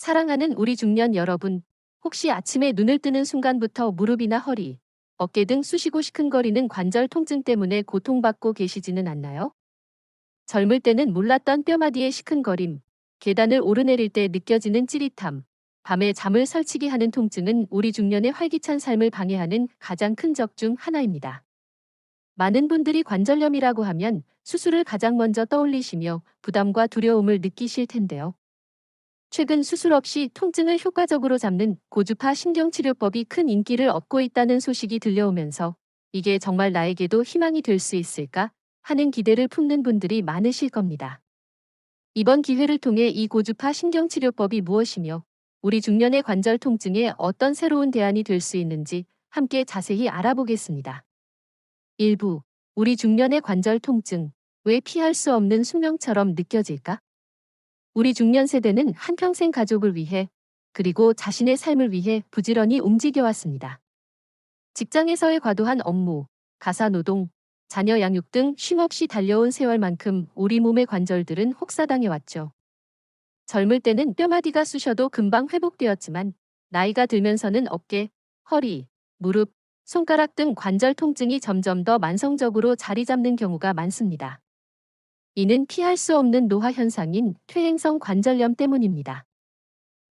사랑하는 우리 중년 여러분, 혹시 아침에 눈을 뜨는 순간부터 무릎이나 허리, 어깨 등 쑤시고 시큰거리는 관절 통증 때문에 고통받고 계시지는 않나요? 젊을 때는 몰랐던 뼈마디의 시큰거림, 계단을 오르내릴 때 느껴지는 찌릿함, 밤에 잠을 설치게 하는 통증은 우리 중년의 활기찬 삶을 방해하는 가장 큰 적 중 하나입니다. 많은 분들이 관절염이라고 하면 수술을 가장 먼저 떠올리시며 부담과 두려움을 느끼실 텐데요. 최근 수술 없이 통증을 효과적으로 잡는 고주파 신경치료법이 큰 인기를 얻고 있다는 소식이 들려오면서 이게 정말 나에게도 희망이 될 수 있을까 하는 기대를 품는 분들이 많으실 겁니다. 이번 기회를 통해 이 고주파 신경치료법이 무엇이며 우리 중년의 관절 통증에 어떤 새로운 대안이 될 수 있는지 함께 자세히 알아보겠습니다. 일부 우리 중년의 관절 통증 왜 피할 수 없는 숙명처럼 느껴질까? 우리 중년 세대는 한평생 가족을 위해 그리고 자신의 삶을 위해 부지런히 움직여왔습니다. 직장에서의 과도한 업무, 가사 노동, 자녀 양육 등 쉼없이 달려온 세월만큼 우리 몸의 관절들은 혹사당해왔죠. 젊을 때는 뼈마디가 쑤셔도 금방 회복되었지만 나이가 들면서는 어깨, 허리, 무릎, 손가락 등 관절 통증이 점점 더 만성적으로 자리 잡는 경우가 많습니다. 이는 피할 수 없는 노화 현상인 퇴행성 관절염 때문입니다.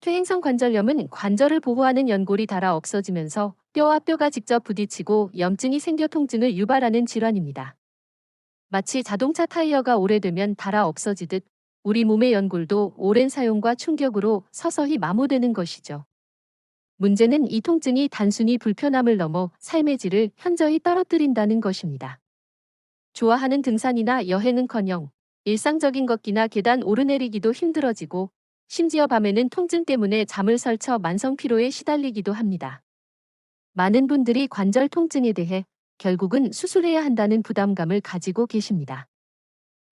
퇴행성 관절염은 관절을 보호하는 연골이 닳아 없어지면서 뼈와 뼈가 직접 부딪히고 염증이 생겨 통증을 유발하는 질환입니다. 마치 자동차 타이어가 오래되면 닳아 없어지듯 우리 몸의 연골도 오랜 사용과 충격으로 서서히 마모되는 것이죠. 문제는 이 통증이 단순히 불편함을 넘어 삶의 질을 현저히 떨어뜨린다는 것입니다. 좋아하는 등산이나 여행은커녕 일상적인 걷기나 계단 오르내리기도 힘들어지고 심지어 밤에는 통증 때문에 잠을 설쳐 만성 피로에 시달리기도 합니다. 많은 분들이 관절 통증에 대해 결국은 수술해야 한다는 부담감을 가지고 계십니다.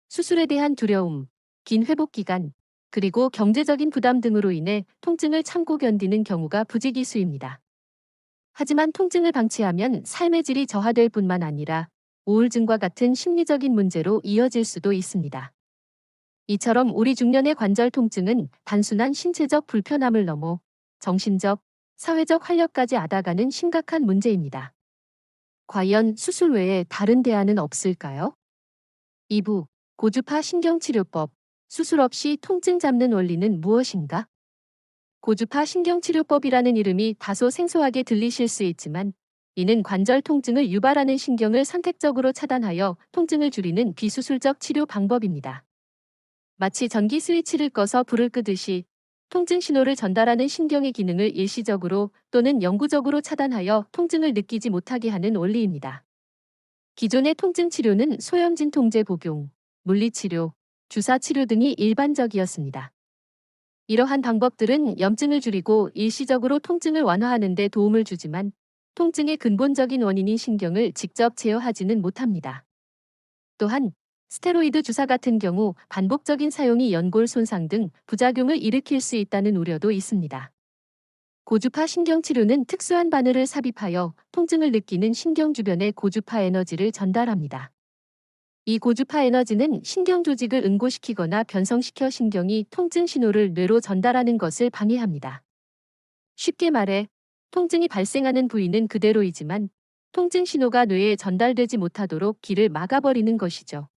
수술에 대한 두려움, 긴 회복 기간, 그리고 경제적인 부담 등으로 인해 통증을 참고 견디는 경우가 부지기수입니다. 하지만 통증을 방치하면 삶의 질이 저하될 뿐만 아니라 우울증과 같은 심리적인 문제로 이어질 수도 있습니다. 이처럼 우리 중년의 관절 통증은 단순한 신체적 불편함을 넘어 정신적, 사회적 활력까지 앗아가는 심각한 문제입니다. 과연 수술 외에 다른 대안은 없을까요? 2부 고주파 신경치료법 수술 없이 통증 잡는 원리는 무엇인가? 고주파 신경치료법이라는 이름이 다소 생소하게 들리실 수 있지만 이는 관절 통증을 유발하는 신경을 선택적으로 차단하여 통증을 줄이는 비수술적 치료 방법입니다. 마치 전기 스위치를 꺼서 불을 끄듯이 통증 신호를 전달하는 신경의 기능을 일시적으로 또는 영구적으로 차단하여 통증을 느끼지 못하게 하는 원리입니다. 기존의 통증 치료는 소염진 통제 복용, 물리치료, 주사 치료 등이 일반적이었습니다. 이러한 방법들은 염증을 줄이고 일시적으로 통증을 완화하는 데 도움을 주지만 통증의 근본적인 원인인 신경을 직접 제어하지는 못합니다. 또한 스테로이드 주사 같은 경우 반복적인 사용이 연골 손상 등 부작용을 일으킬 수 있다는 우려도 있습니다. 고주파 신경치료는 특수한 바늘을 삽입하여 통증을 느끼는 신경 주변에 고주파 에너지를 전달합니다. 이 고주파 에너지는 신경 조직을 응고시키거나 변성시켜 신경이 통증 신호를 뇌로 전달하는 것을 방해합니다. 쉽게 말해 통증이 발생하는 부위는 그대로이지만 통증 신호가 뇌에 전달되지 못하도록 길을 막아버리는 것이죠.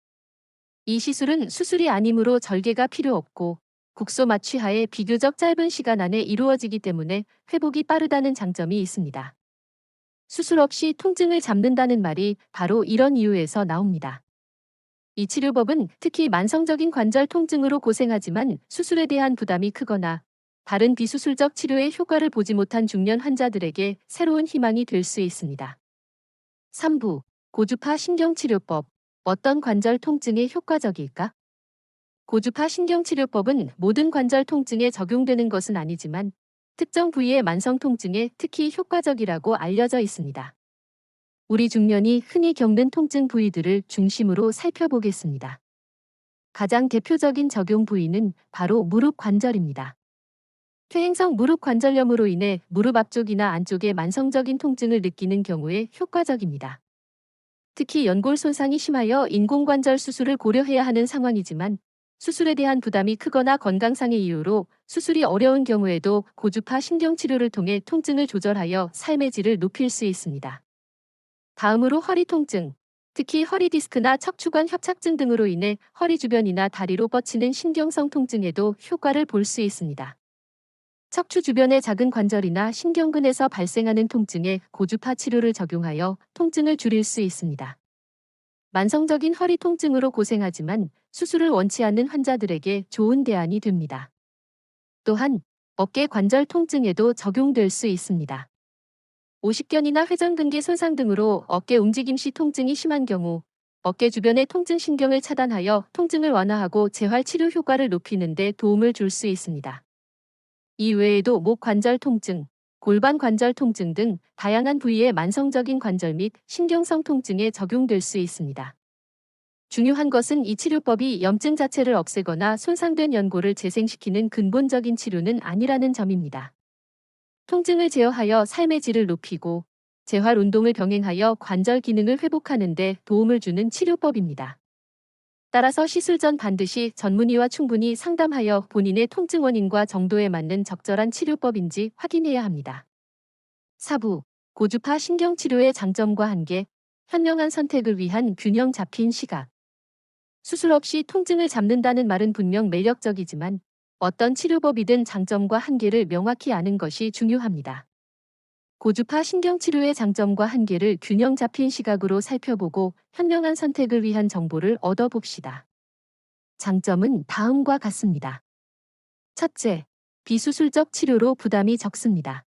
이 시술은 수술이 아니므로 절개가 필요 없고 국소 마취하에 비교적 짧은 시간 안에 이루어지기 때문에 회복이 빠르다는 장점이 있습니다. 수술 없이 통증을 잡는다는 말이 바로 이런 이유에서 나옵니다. 이 치료법은 특히 만성적인 관절 통증으로 고생하지만 수술에 대한 부담이 크거나 다른 비수술적 치료의 효과를 보지 못한 중년 환자들에게 새로운 희망이 될 수 있습니다. 3부 고주파 신경치료법 어떤 관절 통증에 효과적일까? 고주파 신경치료법은 모든 관절 통증에 적용되는 것은 아니지만 특정 부위의 만성 통증에 특히 효과적이라고 알려져 있습니다. 우리 중년이 흔히 겪는 통증 부위들을 중심으로 살펴보겠습니다. 가장 대표적인 적용 부위는 바로 무릎 관절입니다. 퇴행성 무릎 관절염으로 인해 무릎 앞쪽이나 안쪽에 만성적인 통증을 느끼는 경우에 효과적입니다. 특히 연골 손상이 심하여 인공관절 수술을 고려해야 하는 상황이지만 수술에 대한 부담이 크거나 건강상의 이유로 수술이 어려운 경우에도 고주파 신경치료를 통해 통증을 조절하여 삶의 질을 높일 수 있습니다. 다음으로 허리 통증. 특히 허리 디스크나 척추관 협착증 등으로 인해 허리 주변이나 다리로 뻗치는 신경성 통증에도 효과를 볼 수 있습니다. 척추 주변의 작은 관절이나 신경근에서 발생하는 통증에 고주파 치료를 적용하여 통증을 줄일 수 있습니다. 만성적인 허리 통증으로 고생하지만 수술을 원치 않는 환자들에게 좋은 대안이 됩니다. 또한 어깨 관절 통증에도 적용될 수 있습니다. 오십견이나 회전근개 손상 등으로 어깨 움직임 시 통증이 심한 경우 어깨 주변의 통증 신경을 차단하여 통증을 완화하고 재활 치료 효과를 높이는 데 도움을 줄 수 있습니다. 이 외에도 목 관절 통증, 골반 관절 통증 등 다양한 부위의 만성적인 관절 및 신경성 통증에 적용될 수 있습니다. 중요한 것은 이 치료법이 염증 자체를 없애거나 손상된 연골을 재생시키는 근본적인 치료는 아니라는 점입니다. 통증을 제어하여 삶의 질을 높이고 재활 운동을 병행하여 관절 기능을 회복하는 데 도움을 주는 치료법입니다. 따라서 시술 전 반드시 전문의와 충분히 상담하여 본인의 통증 원인과 정도에 맞는 적절한 치료법인지 확인해야 합니다. 사부, 고주파 신경치료의 장점과 한계, 현명한 선택을 위한 균형 잡힌 시각. 수술 없이 통증을 잡는다는 말은 분명 매력적이지만 어떤 치료법이든 장점과 한계를 명확히 아는 것이 중요합니다. 고주파 신경치료의 장점과 한계를 균형 잡힌 시각으로 살펴보고 현명한 선택을 위한 정보를 얻어봅시다. 장점은 다음과 같습니다. 첫째, 비수술적 치료로 부담이 적습니다.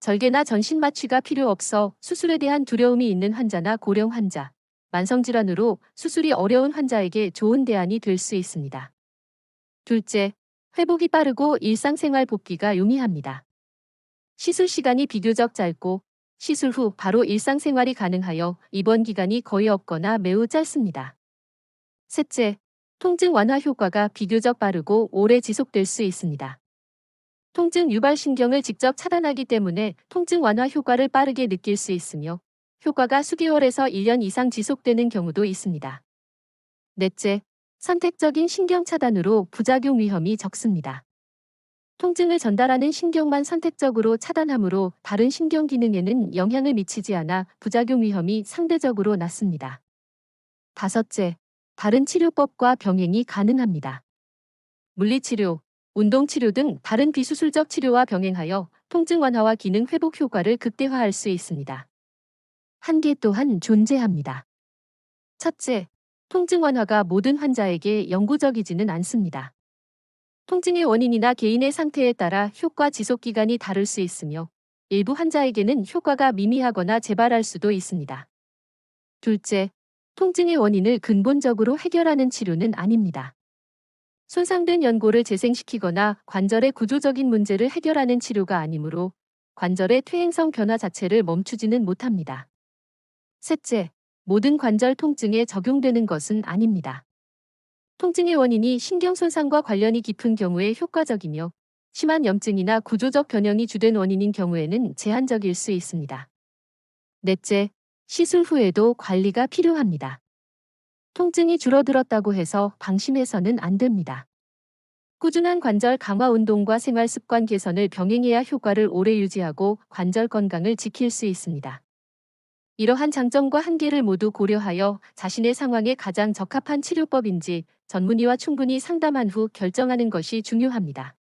절개나 전신 마취가 필요 없어 수술에 대한 두려움이 있는 환자나 고령 환자, 만성질환으로 수술이 어려운 환자에게 좋은 대안이 될 수 있습니다. 둘째, 회복이 빠르고 일상생활 복귀가 용이합니다. 시술 시간이 비교적 짧고 시술 후 바로 일상생활이 가능하여 입원 기간이 거의 없거나 매우 짧습니다. 셋째, 통증 완화 효과가 비교적 빠르고 오래 지속될 수 있습니다. 통증 유발 신경을 직접 차단하기 때문에 통증 완화 효과를 빠르게 느낄 수 있으며 효과가 수개월에서 1년 이상 지속되는 경우도 있습니다. 넷째, 선택적인 신경 차단으로 부작용 위험이 적습니다. 통증을 전달하는 신경만 선택적으로 차단하므로 다른 신경 기능에는 영향을 미치지 않아 부작용 위험이 상대적으로 낮습니다. 다섯째, 다른 치료법과 병행이 가능합니다. 물리치료, 운동치료 등 다른 비수술적 치료와 병행하여 통증 완화와 기능 회복 효과를 극대화할 수 있습니다. 한계 또한 존재합니다. 첫째, 통증 완화가 모든 환자에게 영구적이지는 않습니다. 통증의 원인이나 개인의 상태에 따라 효과 지속 기간이 다를 수 있으며 일부 환자에게는 효과가 미미하거나 재발할 수도 있습니다. 둘째, 통증의 원인을 근본적으로 해결하는 치료는 아닙니다. 손상된 연골을 재생시키거나 관절의 구조적인 문제를 해결하는 치료가 아니므로 관절의 퇴행성 변화 자체를 멈추지는 못합니다. 셋째, 모든 관절 통증에 적용되는 것은 아닙니다. 통증의 원인이 신경 손상과 관련이 깊은 경우에 효과적이며 심한 염증이나 구조적 변형이 주된 원인인 경우에는 제한적일 수 있습니다. 넷째, 시술 후에도 관리가 필요합니다. 통증이 줄어들었다고 해서 방심해서는 안 됩니다. 꾸준한 관절 강화 운동과 생활 습관 개선을 병행해야 효과를 오래 유지하고 관절 건강을 지킬 수 있습니다. 이러한 장점과 한계를 모두 고려하여 자신의 상황에 가장 적합한 치료법인지 전문의와 충분히 상담한 후 결정하는 것이 중요합니다.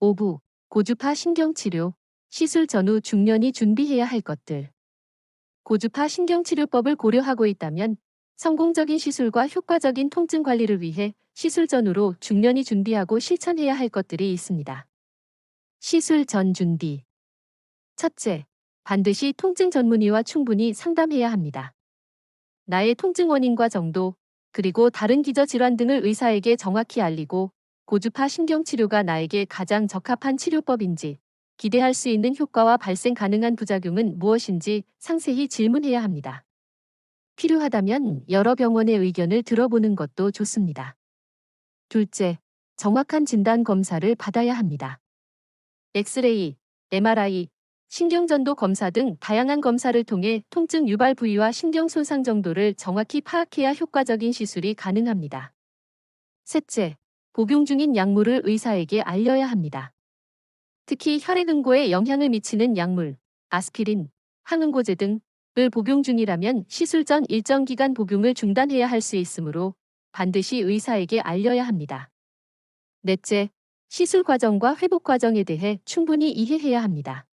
5부 고주파 신경치료 시술 전후 중년이 준비해야 할 것들 고주파 신경치료법을 고려하고 있다면 성공적인 시술과 효과적인 통증 관리를 위해 시술 전후로 중년이 준비하고 실천해야 할 것들이 있습니다. 시술 전 준비 첫째, 반드시 통증 전문의와 충분히 상담해야 합니다. 나의 통증 원인과 정도, 그리고 다른 기저 질환 등을 의사에게 정확히 알리고 고주파 신경치료가 나에게 가장 적합한 치료법인지 기대할 수 있는 효과와 발생 가능한 부작용은 무엇인지 상세히 질문해야 합니다. 필요하다면 여러 병원의 의견을 들어보는 것도 좋습니다. 둘째, 정확한 진단 검사를 받아야 합니다. 엑스레이, MRI, 신경전도 검사 등 다양한 검사를 통해 통증 유발 부위와 신경 손상 정도를 정확히 파악해야 효과적인 시술이 가능합니다. 셋째, 복용 중인 약물을 의사에게 알려야 합니다. 특히 혈액응고에 영향을 미치는 약물, 아스피린, 항응고제 등을 복용 중이라면 시술 전 일정 기간 복용을 중단해야 할 수 있으므로 반드시 의사에게 알려야 합니다. 넷째, 시술 과정과 회복 과정에 대해 충분히 이해해야 합니다.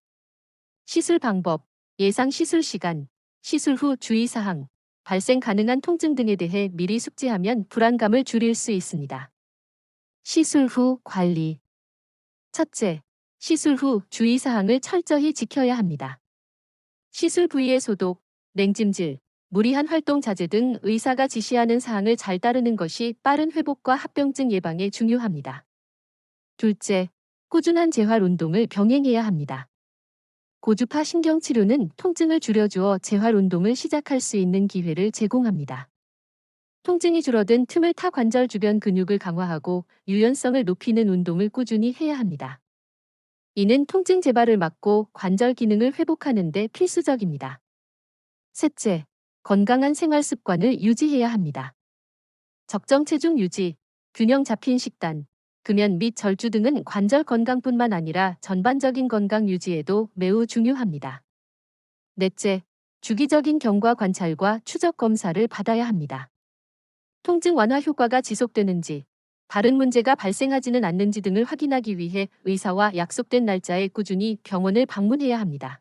시술 방법, 예상 시술 시간, 시술 후 주의사항, 발생 가능한 통증 등에 대해 미리 숙지하면 불안감을 줄일 수 있습니다. 시술 후 관리. 첫째, 시술 후 주의사항을 철저히 지켜야 합니다. 시술 부위의 소독, 냉찜질, 무리한 활동 자제 등 의사가 지시하는 사항을 잘 따르는 것이 빠른 회복과 합병증 예방에 중요합니다. 둘째, 꾸준한 재활 운동을 병행해야 합니다. 고주파 신경치료는 통증을 줄여주어 재활 운동을 시작할 수 있는 기회를 제공합니다. 통증이 줄어든 틈을 타 관절 주변 근육을 강화하고 유연성을 높이는 운동을 꾸준히 해야 합니다. 이는 통증 재발을 막고 관절 기능을 회복하는 데 필수적입니다. 셋째, 건강한 생활 습관을 유지해야 합니다. 적정 체중 유지, 균형 잡힌 식단, 금연 및 절주 등은 관절 건강뿐만 아니라 전반적인 건강 유지에도 매우 중요합니다. 넷째, 주기적인 경과 관찰과 추적 검사를 받아야 합니다. 통증 완화 효과가 지속되는지, 다른 문제가 발생하지는 않는지 등을 확인하기 위해 의사와 약속된 날짜에 꾸준히 병원을 방문해야 합니다.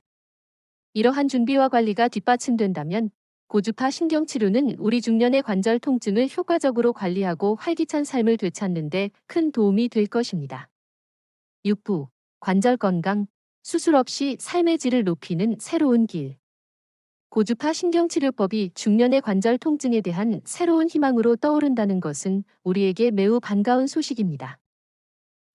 이러한 준비와 관리가 뒷받침된다면 고주파 신경치료는 우리 중년의 관절 통증을 효과적으로 관리하고 활기찬 삶을 되찾는 데 큰 도움이 될 것입니다. 6부 관절 건강, 수술 없이 삶의 질을 높이는 새로운 길. 고주파 신경치료법이 중년의 관절 통증에 대한 새로운 희망으로 떠오른다는 것은 우리에게 매우 반가운 소식입니다.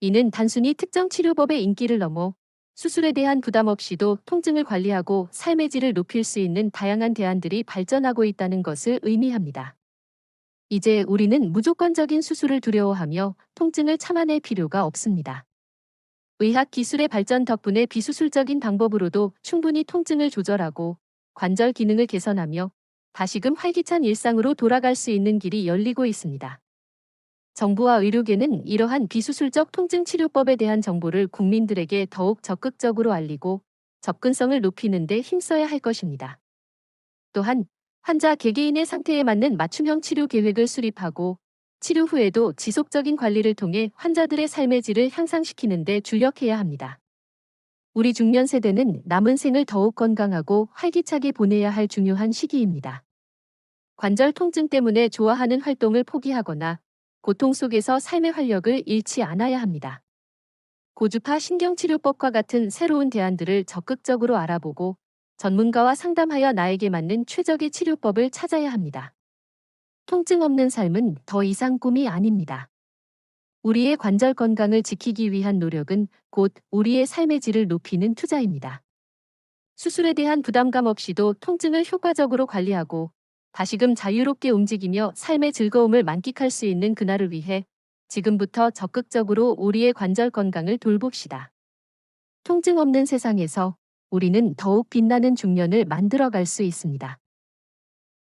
이는 단순히 특정 치료법의 인기를 넘어 수술에 대한 부담 없이도 통증을 관리하고 삶의 질을 높일 수 있는 다양한 대안들이 발전하고 있다는 것을 의미합니다. 이제 우리는 무조건적인 수술을 두려워하며 통증을 참아낼 필요가 없습니다. 의학 기술의 발전 덕분에 비수술적인 방법으로도 충분히 통증을 조절하고 관절 기능을 개선하며 다시금 활기찬 일상으로 돌아갈 수 있는 길이 열리고 있습니다. 정부와 의료계는 이러한 비수술적 통증 치료법에 대한 정보를 국민들에게 더욱 적극적으로 알리고 접근성을 높이는 데 힘써야 할 것입니다. 또한 환자 개개인의 상태에 맞는 맞춤형 치료 계획을 수립하고 치료 후에도 지속적인 관리를 통해 환자들의 삶의 질을 향상시키는 데 주력해야 합니다. 우리 중년 세대는 남은 생을 더욱 건강하고 활기차게 보내야 할 중요한 시기입니다. 관절 통증 때문에 좋아하는 활동을 포기하거나 고통 속에서 삶의 활력을 잃지 않아야 합니다. 고주파 신경치료법과 같은 새로운 대안들을 적극적으로 알아보고 전문가와 상담하여 나에게 맞는 최적의 치료법을 찾아야 합니다. 통증 없는 삶은 더 이상 꿈이 아닙니다. 우리의 관절 건강을 지키기 위한 노력은 곧 우리의 삶의 질을 높이는 투자입니다. 수술에 대한 부담감 없이도 통증을 효과적으로 관리하고 다시금 자유롭게 움직이며 삶의 즐거움을 만끽할 수 있는 그날을 위해 지금부터 적극적으로 우리의 관절 건강을 돌봅시다. 통증 없는 세상에서 우리는 더욱 빛나는 중년을 만들어갈 수 있습니다.